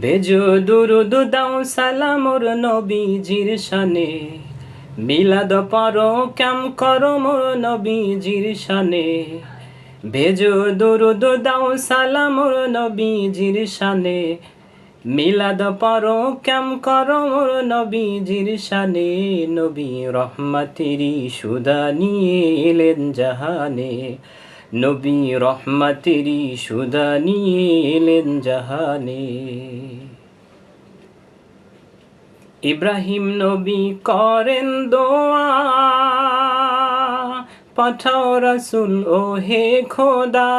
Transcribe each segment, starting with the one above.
বেজো দুরুদ, দাও সালামর নবীজির শানে। মিলাদ পারো ক্যাম করো মোর নবীজির শানে। ভেজো দুরুদ, দাও সালামর নবীজির শানে। মিলাদ পারো ক্যাম করো মোর নবীজির শানে। নবী রহমাতিরি সুদা নিয়ে এলেন জাহানে। নবী রহমাতিরি সুদা নিয়ে এলেন জাহানে। ইব্রাহিম নবী করেন দোয়া, পাঠাও রাসুল ও হে খোদা।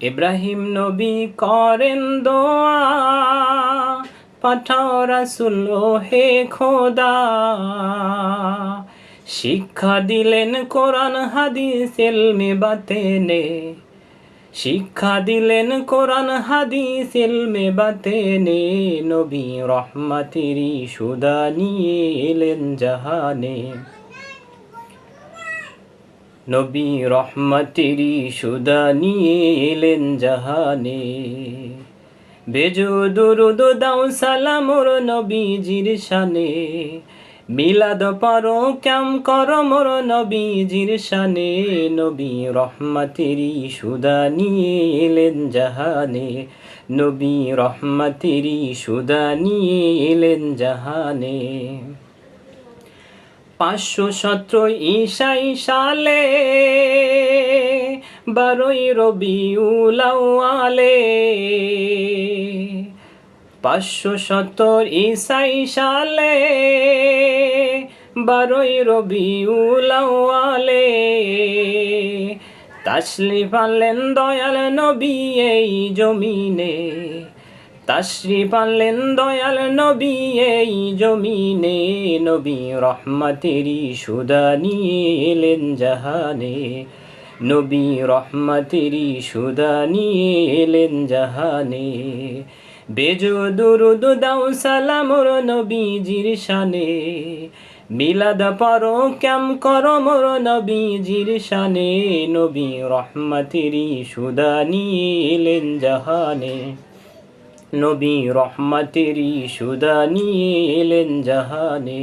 ইব্রাহিম নবী করেন দোয়া, পাঠাও রাসুল ও হে খোদা। শিক্ষা দিলেন কোরআন, হাদিস এলমে বাতেনে। শিক্ষা দিলেন কোরআন, হাদিস এলমে বাতেনে। নবী রহমাতিরি সুদা নিয়ে এলেন জাহানে। নবী রহমাতিরি সুদা নিয়ে এলেন জাহানে। বেজো দুরুদ দাও সালামর নবীজির শানে। মিলাদ পারো ক্যাম কর মোর নবীজির শানে। নবী রহমাতিরি সুদা নিয়ে এলেন জাহানে। নবী রহমাতিরি সুদা নিয়ে এলেন জাহানে। পাঁচশো সতেরো ঈশাই সালে, বারোই রবি উলাওয়ালে পাঁচশো সত্তর ঈসাই সালে বারোই রবি উলাওয়ালে তাসলিফ আনলেন দয়াল নবী এই জমিনে। তাশরিফ আনলেন দয়াল নবী এই জমিনে। নবী রহমতেরি সুদা নিয়ে এলেন জাহানে। নবী রহমতেরি সুদা নিয়ে এলেন জাহানে। বেজো দুরুদ দাও সালামর নবীজির শানে। মিলাদ পারো ক্যাম করো মোর নবীজির শানে। নবী রহমতেরি সুদা নিয়ে এলেন জাহানে। নবী রহমতেরি সুদা নিয়ে এলেন জাহানে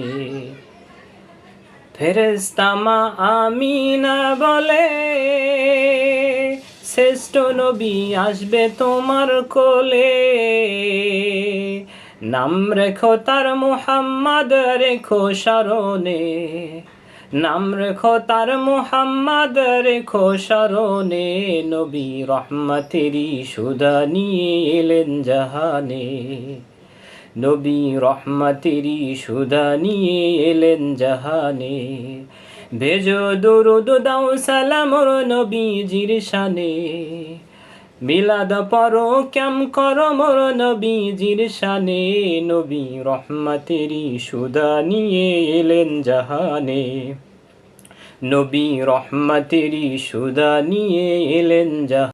ফেরেস্তামা আমিনা বলে, শ্রেষ্ঠ নবী আসবে তোমার কোলে। নাম রেখো তার মুহাম্মদ রেখো স্মরণে নাম রেখো তার মুহাম্মদ রেখো স্মরণে নবী রহমতেরি সুদা নিয়ে এলেন জাহানে। নবী রহমতেরি সুদা নিয়ে এলেন জাহানে। ভেজো দুরুদ দাও সালামর নবীজির শানে মিলাদ পরো কেম কর মর মোর নবীজির শানে। নবী রহমতেরি সুদা নিয়ে এলেন জাহানে। নবী রহমতেরি সুদা নিয়ে এলেন জাহানে।